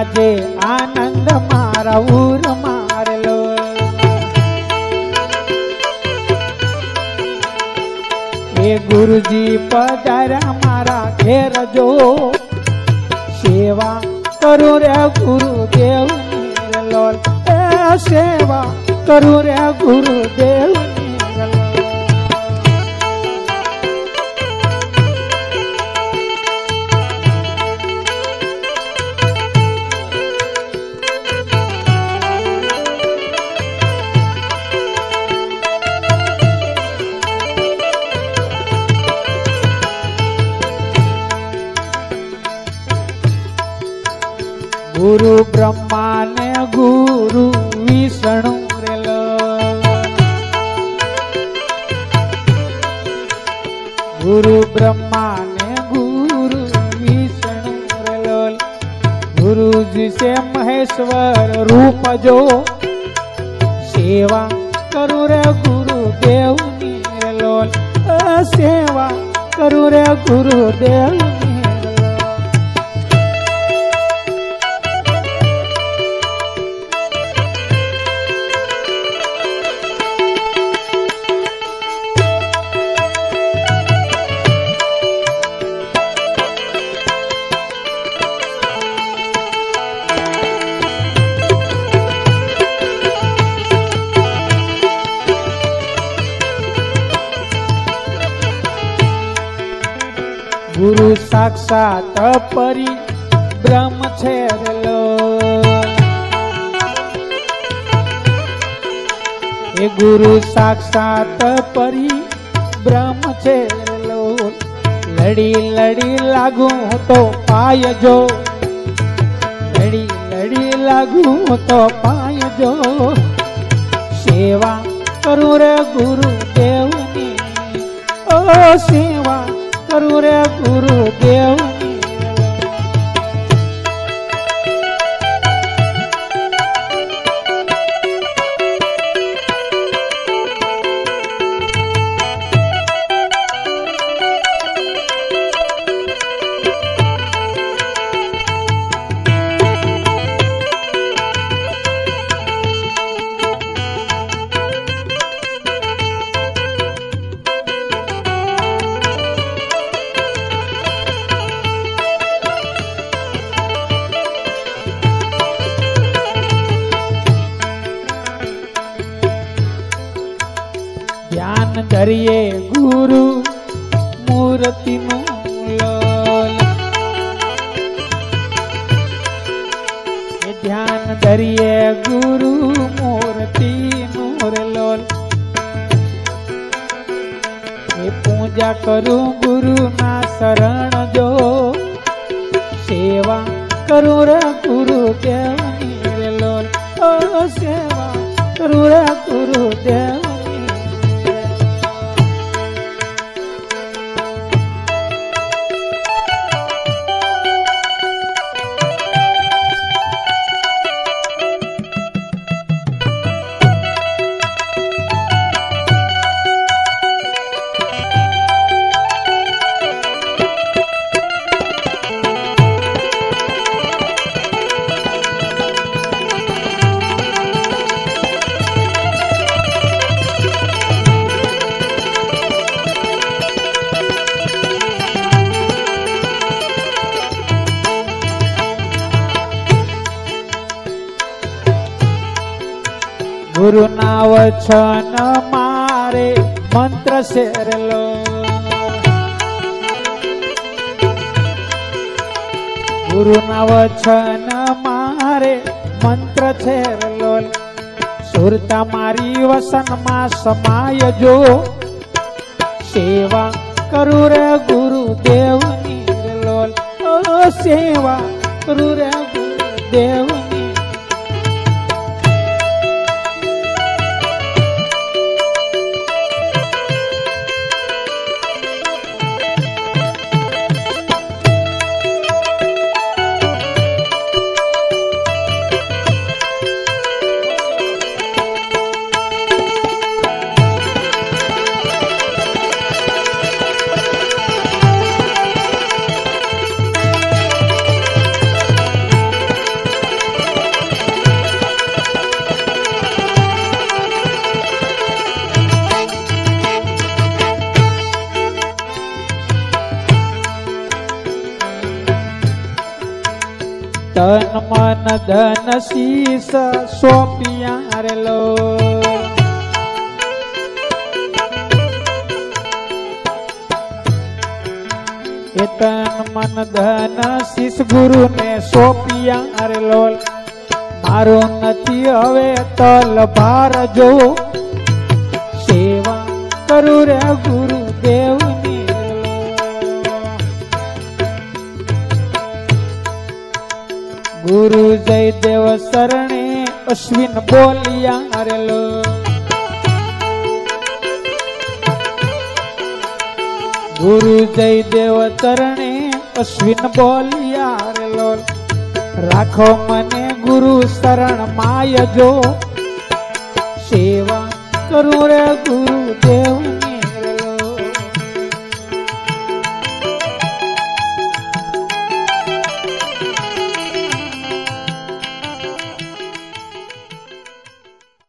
આજે આનંદ મારા ઉર મારેલો. એ ગુરુજી પધાર્યા મારા ઘેર જો. સેવા કરું રે ગુરુદેવ લોલ એ સેવા કરું રે ગુરુદેવ ગુરુ બ્રહ્મા ને ગુરુ વિષ્ણુ રેલો ગુરુ બ્રહ્મા ને ગુરુ વિષ્ણુ રેલો ગુરુજી છે મહેશ્વર રૂપ જો. સેવા કરું રે ગુરુદેવની રેલો સેવા કરું રે ગુરુદેવની રેલો ગુરુ સાક્ષાત પરી બ્રહ્મ છે એ ગુરુ સાક્ષાત પરી બ્રહ્મ છે લડી લડી લાગુ તો પાય જો લડી લડી લાગુ તો પાય જો સેવા કરું રે ગુરુદેવની. ઓ સેવા કરું રે ગુરુદેવની ધરીએ ગુરુ મૂર્તિનું ધ્યાન કરીએ ગુરુ મૂર્તિ રે લોલ એ પૂજા કરું ગુરુના શરણ જો. સેવા કરું રે ગુરુ દેવ લોલ ઓ સેવા કરું રે ગુરુદેવની ગુરુના વચન મારે મંત્ર શેરલો. ગુરુના વચન મારે મંત્ર છેરલો સુરતા મારી વસનમાં સમાય જો. સેવા કરું રે ગુરુદેવની લોલ સેવા કરું રે ગુરુદેવની મન ધન શીસ સોપિયા રેલો તન મન ધન શીસ ગુરુ ને સોપિયા રે લોલ મારો નથી હવે તલ ભાર જો સેવા કરું રે ગુરુ ગુરુ જયદેવ શરણે અશ્વિન બોલિયા રેલો ગુરુ જયદેવ ચરણે અશ્વિન બોલિયા રેલો રાખો મને ગુરુ શરણ માય જો. સેવા કરું રે ગુરુ દેવની